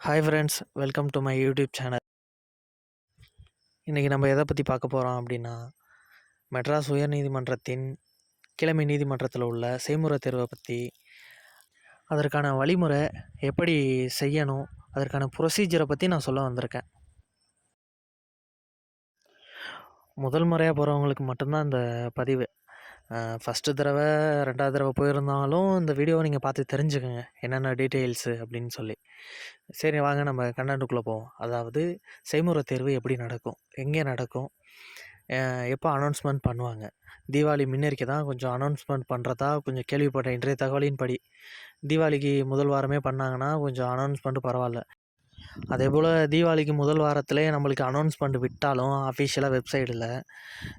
Hi friends welcome to my YouTube channel இன்றைக்கி நம்ம எதை பற்றி பார்க்க போகிறோம் அப்படின்னா மெட்ராஸ் உயர்நீதிமன்றத்தின் கிழமை நீதிமன்றத்தில் உள்ள செய்முறை தேர்வை பற்றி அதற்கான வழிமுறை எப்படி செய்யணும் அதற்கான ப்ரொசீஜரை பற்றி நான் சொல்ல வந்திருக்கேன். முதல் முறையாக போகிறவங்களுக்கு மட்டும்தான் இந்த பதிவு. ஃபஸ்ட்டு தடவை ரெண்டாவது தடவை போயிருந்தாலும் இந்த வீடியோவை நீங்கள் பார்த்து தெரிஞ்சுக்கோங்க. என்னென்ன டீட்டெயில்ஸு அப்படின்னு சொல்லி. சரி வாங்க நம்ம கண்டென்ட்டுக்குள்ளே போவோம். அதாவது செய்முறை தேர்வு எப்படி நடக்கும்? எங்கே நடக்கும்? எப்போ அனௌன்ஸ்மெண்ட் பண்ணுவாங்க? தீபாவளி முன்னேறிக்க தான் கொஞ்சம் அனௌன்ஸ்மெண்ட் பண்ணுறதா கொஞ்சம் கேள்விப்பட்டேன் இன்றைய தகவலின் படி தீபாவளிக்கு முதல் வாரமே பண்ணாங்கன்னா கொஞ்சம் அனௌன்ஸ்மெண்ட்டு பரவாயில்ல. அதே போல் தீபாவளிக்கு முதல் வாரத்திலே நம்மளுக்கு அனௌன்ஸ்மெண்ட் விட்டாலும் அஃபிஷியலாக வெப்சைட்டில்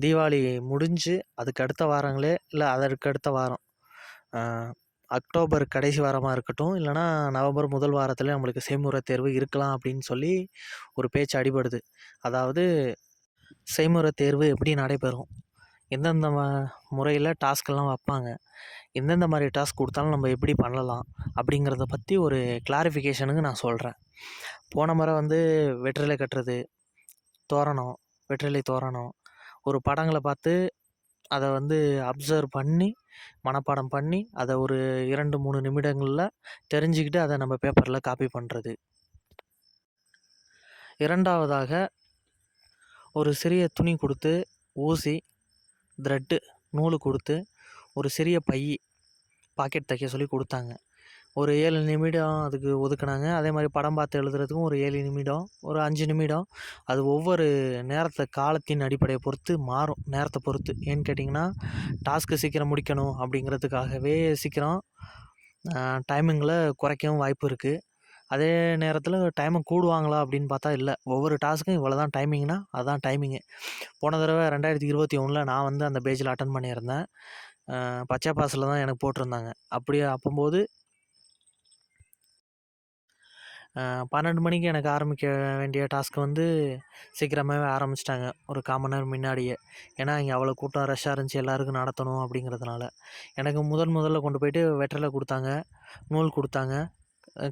தீபாவளி முடிஞ்சு அதுக்கு அடுத்த வாரங்களே இல்லை அதற்கு அடுத்த வாரம் அக்டோபர் கடைசி வாரமாக இருக்கட்டும் இல்லைனா நவம்பர் முதல் வாரத்தில் நம்மளுக்கு செய்முறை தேர்வு இருக்கலாம் அப்படின்னு சொல்லி ஒரு பேச்சு அடிபடுது. அதாவது செய்முறை தேர்வு எப்படி நடைபெறும்? எந்தெந்த முறையில் டாஸ்க்கெல்லாம் வைப்பாங்க. எந்தெந்த மாதிரி டாஸ்க் கொடுத்தாலும் நம்ம எப்படி பண்ணலாம் அப்படிங்கிறத பற்றி ஒரு கிளாரிஃபிகேஷனுக்கு நான் சொல்கிறேன் போன முறை வந்து வெற்றிலை கட்டுறது தோரணம் வெற்றிலை தோரணம். ஒரு படங்களை பார்த்து அதை வந்து அப்சர்வ் பண்ணி மனப்பாடம் பண்ணி அதை ஒரு இரண்டு மூணு நிமிடங்களில் தெரிஞ்சுக்கிட்டு அதை நம்ம பேப்பரில் காப்பி பண்ணுறது இரண்டாவதாக ஒரு சிறிய துணி கொடுத்து ஊசி த்ரெட்டு நூல் கொடுத்து ஒரு சிறிய பை பாக்கெட் தைக்க சொல்லி கொடுத்தாங்க. ஒரு ஏழு நிமிடம் அதுக்கு ஒதுக்குனாங்க. அதே மாதிரி படம் பார்த்து எழுதுறதுக்கும் ஒரு ஏழு நிமிடம் ஒரு அஞ்சு நிமிடம். அது ஒவ்வொரு நேரத்தை காலத்தின் அடிப்படையை பொறுத்து மாறும். நேரத்தை பொறுத்து. ஏன்னு கேட்டிங்கன்னா டாஸ்க்கு சீக்கிரம் முடிக்கணும் அப்படிங்கிறதுக்காகவே சீக்கிரம் டைமிங்கில் குறைக்கவும் வாய்ப்பு இருக்குது அதே நேரத்தில் டைமை கூடுவாங்களா அப்படின்னு பார்த்தா இல்லை. ஒவ்வொரு டாஸ்க்கும் இவ்வளோ தான் டைமிங்னா அதுதான் டைமிங்கு போன தடவை ரெண்டாயிரத்தி இருபத்தி ஒன்றில் நான் வந்து அந்த பேஜில் அட்டன் பண்ணியிருந்தேன். பச்சை பாஸில் தான் எனக்கு போட்டிருந்தாங்க. அப்படியே அப்போம்போது பன்னெண்டு மணிக்கு எனக்கு ஆரம்பிக்க வேண்டிய டாஸ்க் வந்து சீக்கிரமாகவே ஆரம்பிச்சிட்டாங்க. ஒரு காமன் நேரம் முன்னாடியே. ஏன்னா இங்கே அவ்வளோ கூட்டம் ரஷ்ஷாக இருந்துச்சு எல்லாருக்கும் நடத்தணும் அப்படிங்கிறதுனால. எனக்கு முதன் முதல்ல கொண்டு போயிட்டு வெற்றிலை கொடுத்தாங்க நூல் கொடுத்தாங்க.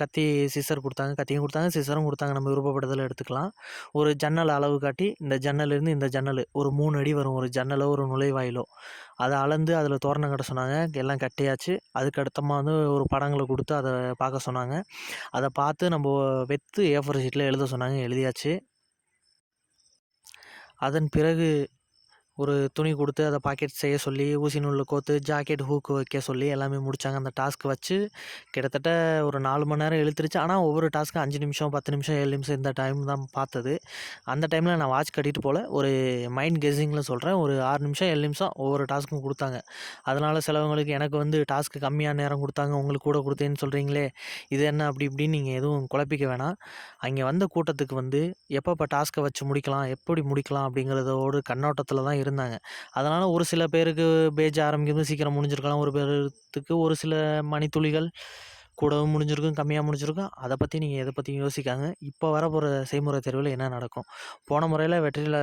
கத்தி சிசர் கொடுத்தாங்க கத்தியும் கொடுத்தாங்க சிசரும் கொடுத்தாங்க. நம்ம விருப்பப்படுதல் எடுத்துக்கலாம். ஒரு ஜன்னல் அளவு காட்டி இந்த ஜன்னல்லேருந்து இந்த ஜன்னல். ஒரு மூணு அடி வரும் ஒரு ஜன்னலோ ஒரு நுழைவாயிலோ. அதை அளந்து அதில் தோரணம் கட்ட சொன்னாங்க. எல்லாம் கட்டியாச்சு. அதுக்கு அடுத்தமாக வந்து ஒரு படங்களை கொடுத்து அதை பார்க்க சொன்னாங்க. அதை பார்த்து நம்ம வெத்து ஏஃபர் ஷீட்டில் எழுத சொன்னாங்க. எழுதியாச்சு. அதன் பிறகு ஒரு துணி கொடுத்து அதை பாக்கெட் செய்ய சொல்லி ஊசி நூலில் கோத்து ஜாக்கெட் ஹூக்கு வைக்க சொல்லி எல்லாமே முடித்தாங்க அந்த டாஸ்க் வச்சு கிட்டத்தட்ட ஒரு நாலு மணி நேரம் இழுத்துருச்சு. ஆனால் ஒவ்வொரு டாஸ்க்கும் அஞ்சு நிமிஷம் பத்து நிமிஷம் ஏழு நிமிஷம் இந்த டைம் தான் பார்த்தது. அந்த டைமில் நான் வாட்ச் கட்டிட்டு போல் ஒரு மைண்ட் கெஸிங்கில் சொல்கிறேன் ஒரு ஆறு நிமிஷம் ஏழு நிமிஷம் ஒவ்வொரு டாஸ்க்கும் கொடுத்தாங்க. அதனால் சிலவங்களுக்கு எனக்கு வந்து டாஸ்க்கு கம்மியான நேரம் கொடுத்தாங்க. உங்களுக்கு கூட கொடுத்தேன்னு சொல்கிறீங்களே இது என்ன அப்படி இப்படின்னு நீங்கள் எதுவும் குழப்பிக்க வேணாம். அங்கே வந்த கூட்டத்துக்கு வந்து எப்பப்போ டாஸ்க்கை வச்சு முடிக்கலாம் எப்படி முடிக்கலாம் அப்படிங்கிறதோடு கண்ணோட்டத்தில் தான் இருந்தாங்க. அதனால் ஒரு சில பேருக்கு பேஜ் ஆரம்பிக்கிறது சீக்கிரம் முடிஞ்சிருக்கலாம். ஒரு பேருக்கு ஒரு சில மணித்துளிகள் கூடவும் முடிஞ்சிருக்கும் கம்மியாக முடிஞ்சிருக்கும். அதை பற்றி நீங்கள் எதை பற்றியும் யோசிக்காங்க இப்போ வர போகிற செய்முறை தேர்வில் என்ன நடக்கும்? போன முறையில் வெற்றியில்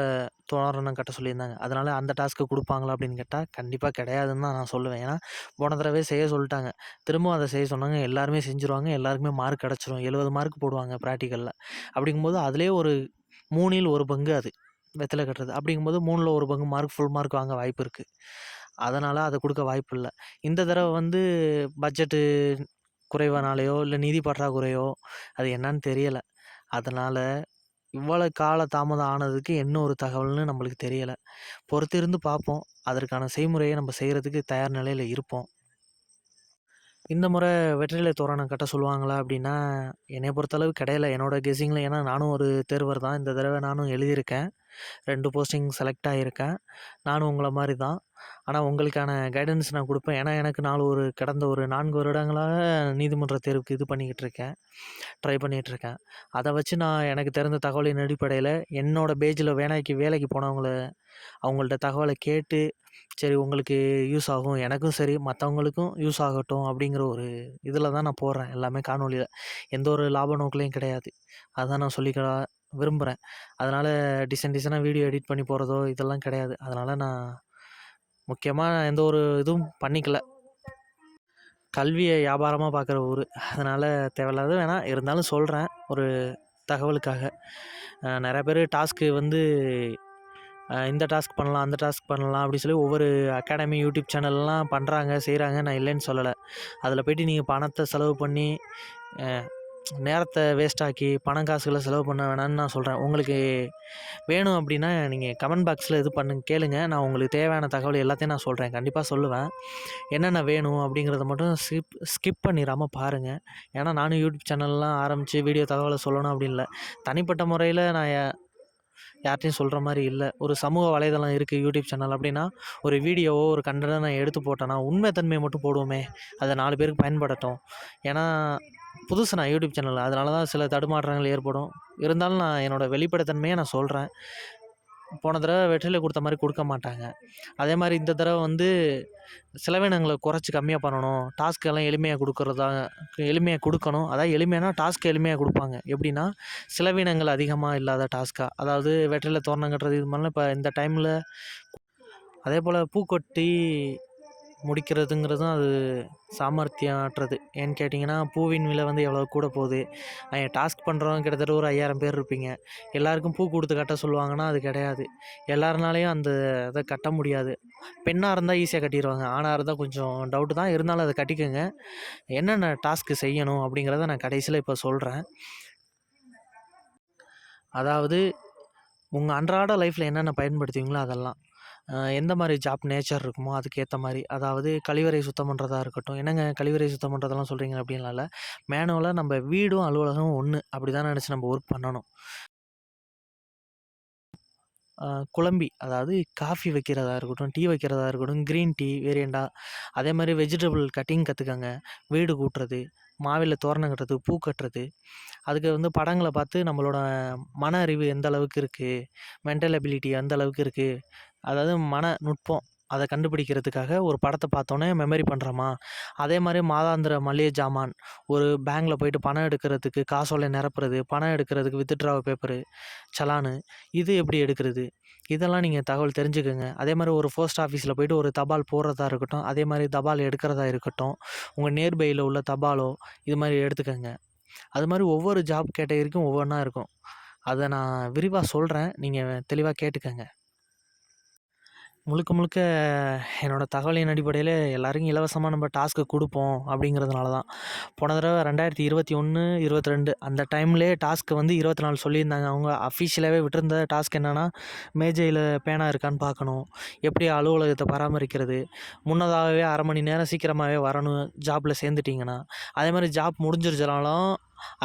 தோரணம் கட்ட சொல்லியிருந்தாங்க. அதனால் அந்த டாஸ்க்கு கொடுப்பாங்களா அப்படின்னு கேட்டால் கண்டிப்பாக கிடையாதுன்னு தான் நான் சொல்லுவேன். ஏன்னா போன தடவை செய்ய சொல்லிட்டாங்க. திரும்பவும் அதை செய்ய சொன்னாங்க. எல்லாருமே செஞ்சுருவாங்க. எல்லாருக்குமே மார்க் கிடச்சிரும். எழுபது மார்க் போடுவாங்க ப்ராக்டிக்கலில் அப்படிங்கும்போது அதிலே ஒரு மூணில் ஒரு பங்கு அது. வெத்தலை கட்டுறது. அப்படிங்கும்போது மூணில் ஒரு பங்கு மார்க் ஃபுல் மார்க் வாங்க வாய்ப்பு இருக்குது அதனால் அதை கொடுக்க வாய்ப்பு இல்லை. இந்த தடவை வந்து பட்ஜெட்டு குறைவானாலேயோ இல்லை நிதி பற்றாக்குறையோ அது என்னன்னு தெரியலை. அதனால் இவ்வளோ கால தாமதம் ஆனதுக்கு என்ன ஒரு தகவல்னு நம்மளுக்கு தெரியலை. பொறுத்திருந்து பார்ப்போம் அதற்கான செய்முறையை நம்ம செய்கிறதுக்கு தயார் நிலையில் இருப்போம். இந்த முறை வெற்றிலை தோரணம் கட்ட சொல்லுவாங்களா அப்படின்னா என்னை பொறுத்தளவு கிடையல. என்னோடய கெஸிங்கில் ஏன்னா நானும் ஒரு தேர்வர் தான். இந்த தடவை நானும் எழுதியிருக்கேன். ரெண்டு போஸ்டிங் செலக்ட் ஆகியிருக்கேன் நானும் உங்களை மாதிரி தான் ஆனால் உங்களுக்கான கைடன்ஸ் நான் கொடுப்பேன். ஏன்னா எனக்கு நாலு ஒரு கடந்த ஒரு நான்கு வருடங்களாக நீதிமன்ற தேர்வுக்கு இது பண்ணிக்கிட்டு இருக்கேன். ட்ரை பண்ணிகிட்ருக்கேன் அதை வச்சு நான் எனக்கு தெரிந்த தகவலின் அடிப்படையில் என்னோடய பேஜில் வேலைக்கு வேலைக்கு போனவங்கள அவங்கள்ட்ட தகவலை கேட்டு சரி உங்களுக்கு யூஸ் ஆகும் எனக்கும் சரி மற்றவங்களுக்கும் யூஸ் ஆகட்டும் அப்படிங்கிற ஒரு இதில் தான் நான் போடுறேன் எல்லாமே காணொலியில் எந்த ஒரு லாப நோக்கிலையும் கிடையாது. அதுதான் நான் சொல்லிக்கலாம் விரும்புகிறேன் அதனால் டிசைன் டிசைனாக வீடியோ எடிட் பண்ணி போகிறதோ இதெல்லாம் கிடையாது. அதனால் நான் முக்கியமாக எந்த ஒரு இதுவும் பண்ணிக்கல. கல்வியை வியாபாரமாக பார்க்குற ஊர். அதனால் தேவையில்லாத வேணாம் இருந்தாலும் சொல்கிறேன் ஒரு தகவலுக்காக. நிறையா நிறைய பேர் டாஸ்க்கு வந்து இந்த டாஸ்க் பண்ணலாம் அந்த டாஸ்க் பண்ணலாம் அப்படி சொல்லி ஒவ்வொரு அகாடமி யூடியூப் சேனல்லாம் பண்ணுறாங்க செய்கிறாங்க நான் இல்லைன்னு சொல்லலை. அதில் போயிட்டு நீங்கள் பணத்தை செலவு பண்ணி நேரத்தை வேஸ்ட்டாக்கி பணம் காசுகளை செலவு பண்ண வேணாம்னு நான் சொல்கிறேன் உங்களுக்கு வேணும் அப்படின்னா நீங்கள் கமெண்ட் பாக்ஸில் இது பண்ணுங்க கேளுங்க. நான் உங்களுக்கு தேவையான தகவல் எல்லாத்தையும் நான் சொல்கிறேன் கண்டிப்பாக சொல்லுவேன். என்னென்ன வேணும் அப்படிங்கிறத மட்டும் ஸ்கிப் ஸ்கிப் பண்ணிடாமல் பாருங்கள் ஏன்னா நானும் யூடியூப் சேனல்லாம் ஆரம்பித்து வீடியோ தகவலை சொல்லணும் அப்படின்னு இல்லை. தனிப்பட்ட முறையில் நான் யார்கிட்டையும் சொல்கிற மாதிரி இல்லை. ஒரு சமூக வலைதளம் இருக்குது யூடியூப் சேனல் அப்படின்னா ஒரு வீடியோவோ ஒரு கண்டனை நான் எடுத்து போட்டேன்னா உண்மை தன்மையை மட்டும் போடுவோமே. அதை நாலு பேருக்கு பயன்படட்டும் ஏன்னா புதுசு நான் யூடியூப் சேனல். அதனால தான் சில தடுமாற்றங்கள் ஏற்படும். இருந்தாலும் நான் என்னோடய வெளிப்படைத்தன்மையை நான் சொல்கிறேன் போன தடவை வெற்றிலை கொடுத்த மாதிரி கொடுக்க மாட்டாங்க. அதே மாதிரி இந்த தடவை வந்து செலவினங்களை குறைச்சி கம்மியாக பண்ணணும். டாஸ்க் எல்லாம் எளிமையாக கொடுக்குறதா எளிமையாக கொடுக்கணும். அதாவது எளிமையான டாஸ்க் எளிமையாக கொடுப்பாங்க. எப்படின்னா செலவினங்கள் அதிகமாக இல்லாத டாஸ்க்காக அதாவது வெற்றிலை தோரணம் கட்டுறது இது மாதிரிலாம் இப்போ இந்த டைமில் அதே போல் பூக்கொட்டி முடிக்கிறதுங்கிறதும் அது சாமர்த்தியமற்றது. ஏன்னு கேட்டிங்கன்னா பூவின் விலை வந்து எவ்வளோ கூட போகுது. அவன் டாஸ்க் பண்ணுறவங்க கிட்டத்தட்ட ஒரு ஐயாயிரம் பேர் இருப்பீங்க. எல்லாருக்கும் பூ கொடுத்து கட்ட சொல்லுவாங்கன்னா அது கிடையாது. எல்லாருனாலையும் அந்த இதை கட்ட முடியாது. பெண்ணாக இருந்தால் ஈஸியாக கட்டிடுவாங்க ஆணாக இருந்தால் கொஞ்சம் டவுட்டு தான். இருந்தாலும் அதை கட்டிக்கோங்க. என்னென்ன டாஸ்க்கு செய்யணும் அப்படிங்கிறத நான் கடைசியில் இப்போ சொல்கிறேன் அதாவது உங்கள் அன்றாட லைஃப்பில் என்னென்ன பயன்படுத்துவீங்களோ அதெல்லாம். எந்த மாதிரி ஜாப் நேச்சர் இருக்குமோ அதுக்கேற்ற மாதிரி அதாவது கழிவறை சுத்தம் பண்ணுறதா இருக்கட்டும். என்னங்க கழிவறை சுத்தம் பண்ணுறதெல்லாம் சொல்கிறீங்க அப்படின்னால மேனுவலாக நம்ம வீடும் அலுவலகமும் ஒன்று அப்படி தான் நினச்சி நம்ம ஒர்க் பண்ணணும். குழம்பி அதாவது காஃபி வைக்கிறதா இருக்கட்டும் டீ வைக்கிறதா இருக்கட்டும் க்ரீன் டீ வேரியண்டாக அதே மாதிரி வெஜிடபிள் கட்டிங் கற்றுக்கங்க வீடு கூட்டுறது மாவில தோரணம் கட்டுறது பூ கட்டுறது. அதுக்கு வந்து படங்களை பார்த்து நம்மளோட மன அறிவு எந்த அளவுக்கு இருக்குது மென்டல் எபிலிட்டி எந்த அளவுக்கு இருக்குது அதாவது மன நுட்பம் அதை கண்டுபிடிக்கிறதுக்காக ஒரு படத்தை பார்த்தோன்னே மெமரி பண்ணுறோமா அதே மாதிரி மாதாந்திர மளிகை ஜாமான் ஒரு பேங்க்கில் போயிட்டு பணம் எடுக்கிறதுக்கு காசோலை நிரப்புறது பணம் எடுக்கிறதுக்கு வித்ட்ரா பேப்பரு சலானு இது எப்படி எடுக்கிறது? இதெல்லாம் நீங்கள் தகவல் தெரிஞ்சுக்கோங்க. அதே மாதிரி ஒரு போஸ்ட் ஆஃபீஸில் போயிட்டு ஒரு தபால் போடுறதா இருக்கட்டும் அதே மாதிரி தபால் எடுக்கிறதா இருக்கட்டும் உங்கள் நியர்பையில் உள்ள தபாலோ இது மாதிரி எடுத்துக்கோங்க. அது மாதிரி ஒவ்வொரு ஜாப் கேட்டகரிக்கும் ஒவ்வொன்றா இருக்கும். அதை நான் விரிவாக சொல்கிறேன் நீங்கள் தெளிவாக கேட்டுக்கங்க. முழுக்க முழுக்க என்னோடய தகவலின் அடிப்படையில் எல்லாருக்கும் இலவசமாக நம்ம டாஸ்க்கு கொடுப்போம் அப்படிங்கிறதுனால தான் போன தடவை ரெண்டாயிரத்தி இருபத்தி ஒன்று இருபத்தி ரெண்டு அந்த டைம்லேயே டாஸ்க்கு வந்து இருபத்தி நாலு சொல்லியிருந்தாங்க. அவங்க அஃபிஷியலாகவே விட்டிருந்த டாஸ்க் என்னென்னா மேஜையில் பேனா இருக்கான்னு பார்க்கணும். எப்படி அலுவலகத்தை பராமரிக்கிறது? முன்னதாகவே அரை மணி நேரம் சீக்கிரமாகவே வரணும் ஜாப்பில் சேர்ந்துட்டிங்கன்னா. அதே மாதிரி ஜாப் முடிஞ்சிருச்சாலும்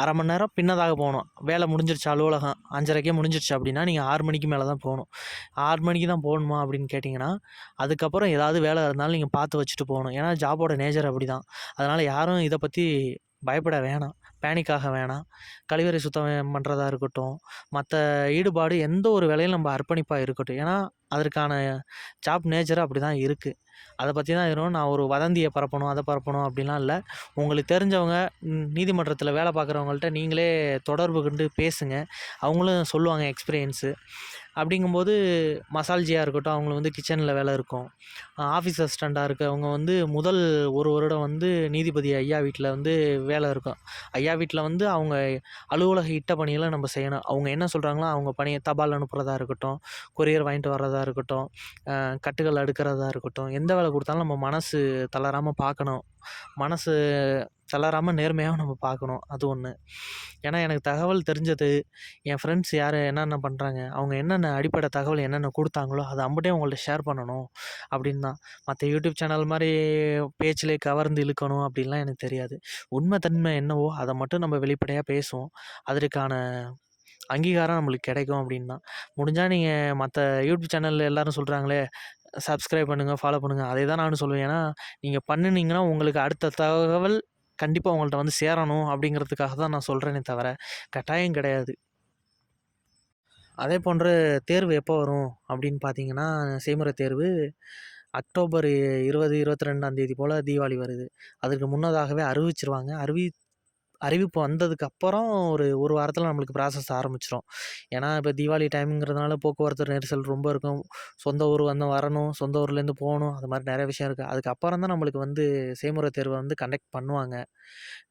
அரை மணி நேரம் பின்னதாக போகணும். வேலை முடிஞ்சிருச்சு அலுவலகம். அஞ்சரைக்கே முடிஞ்சிருச்சு அப்படின்னா நீங்கள் ஆறு மணிக்கு மேலே தான் போகணும். ஆறு மணிக்கு தான் போகணுமா அப்படின்னு கேட்டிங்கன்னா அதுக்கப்புறம் ஏதாவது வேலை இருந்தாலும் நீங்கள் பார்த்து வச்சுட்டு போகணும். ஏன்னா ஜாபோட நேச்சர் அப்படி தான் அதனால் யாரும் இதை பற்றி பயப்பட வேணாம். பேனிக்காக வேணாம். கழிவறை சுத்தம் பண்ணுறதா இருக்கட்டும் மற்ற ஈடுபாடு எந்த ஒரு வேலையும் நம்ம அர்ப்பணிப்பாக இருக்கட்டும். ஏன்னா அதற்கான ஜாப் நேச்சர் அப்படி தான் இருக்குது அதை பற்றி தான் இருக்கணும் நான் ஒரு வதந்தியை பரப்பணும் அதை பரப்பணும் அப்படிலாம் இல்லை. உங்களுக்கு தெரிஞ்சவங்க நீதிமன்றத்தில் வேலை பார்க்குறவங்கள்ட்ட நீங்களே தொடர்பு கொண்டு பேசுங்க. அவங்களும் சொல்லுவாங்க எக்ஸ்பீரியன்ஸு அப்படிங்கும்போது மசால்ஜியாக இருக்கட்டும் அவங்களுக்கு வந்து கிச்சனில் வேலை இருக்கும். ஆஃபீஸ் அசிஸ்டண்ட்டாக இருக்கவங்க வந்து முதல் ஒரு வருடம் வந்து நீதிபதி ஐயா வீட்டில் வந்து வேலை இருக்கும். ஐயா வீட்டில் வந்து அவங்க அலுவலக இட்ட பணியெல்லாம் நம்ம செய்யணும். அவங்க என்ன சொல்கிறாங்களோ அவங்க பணியை தபால் அனுப்புகிறதா இருக்கட்டும் கொரியர் வாங்கிட்டு வர்றதா இருக்கட்டும் கட்டுகள் அடுக்கிறதா இருக்கட்டும் எந்த வேலை கொடுத்தாலும் நம்ம மனசு தளராமல் பார்க்கணும். மனசு தளராமல் நேர்மையாகவும் நம்ம பார்க்கணும். அது ஒன்று ஏன்னா எனக்கு தகவல் தெரிஞ்சது என் ஃப்ரெண்ட்ஸ் யார் என்னென்ன பண்ணுறாங்க அவங்க என்னென்ன அடிப்படை தகவல் என்னென்ன கொடுத்தாங்களோ அதை அம்பட்டே உங்கள்ட்ட ஷேர் பண்ணணும் அப்படின்னு தான். மற்ற யூடியூப் சேனல் மாதிரி பேச்சிலே கவர்ந்து இழுக்கணும் அப்படின்லாம் எனக்கு தெரியாது. உண்மை தன்மை என்னவோ அதை மட்டும் நம்ம வெளிப்படையாக பேசுவோம். அதற்கான அங்கீகாரம் நம்மளுக்கு கிடைக்கும் அப்படின்னு தான் முடிஞ்சால் நீங்கள் மற்ற யூடியூப் சேனலில் எல்லோரும் சொல்கிறாங்களே சப்ஸ்கிரைப் பண்ணுங்கள் ஃபாலோ பண்ணுங்கள் அதே தான் நானும் சொல்லுவேன். ஏன்னா நீங்கள் பண்ணுனீங்கன்னா உங்களுக்கு அடுத்த தகவல் கண்டிப்பாக உங்கள்கிட்ட வந்து சேரணும் அப்படிங்கிறதுக்காக தான் நான் சொல்கிறேனே தவிர கட்டாயம் கிடையாது. அதே போன்று தேர்வு எப்போ வரும் அப்படின்னு பார்த்தீங்கன்னா செய்முறை தேர்வு அக்டோபர் இருபது இருபத்தி ரெண்டாம் தேதி போல் தீபாவளி வருது. அதுக்கு முன்னதாகவே அறிவிச்சிருவாங்க. அறிவி அறிவிப்பு வந்ததுக்கப்புறம் ஒரு ஒரு வாரத்தில் நம்மளுக்கு ப்ராசஸ் ஆரம்பிச்சிடும் ஏன்னா இப்போ தீபாவளி டைமுங்கிறதுனால போக்குவரத்து நெரிசல் ரொம்ப இருக்கும். சொந்த ஊர் வந்து வரணும் சொந்த ஊர்லேருந்து போகணும் அது மாதிரி நிறைய விஷயம் இருக்குது அதுக்கப்புறம் தான் நம்மளுக்கு வந்து செய்முறை தேர்வை வந்து கண்டக்ட் பண்ணுவாங்க.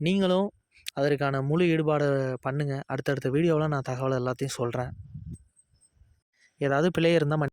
நீங்களும் அதற்கான முழு ஈடுபாடு பண்ணுங்கள் அடுத்தடுத்த வீடியோவில் நான் தகவல் எல்லாத்தையும் சொல்கிறேன் ஏதாவது பிழை இருந்தால்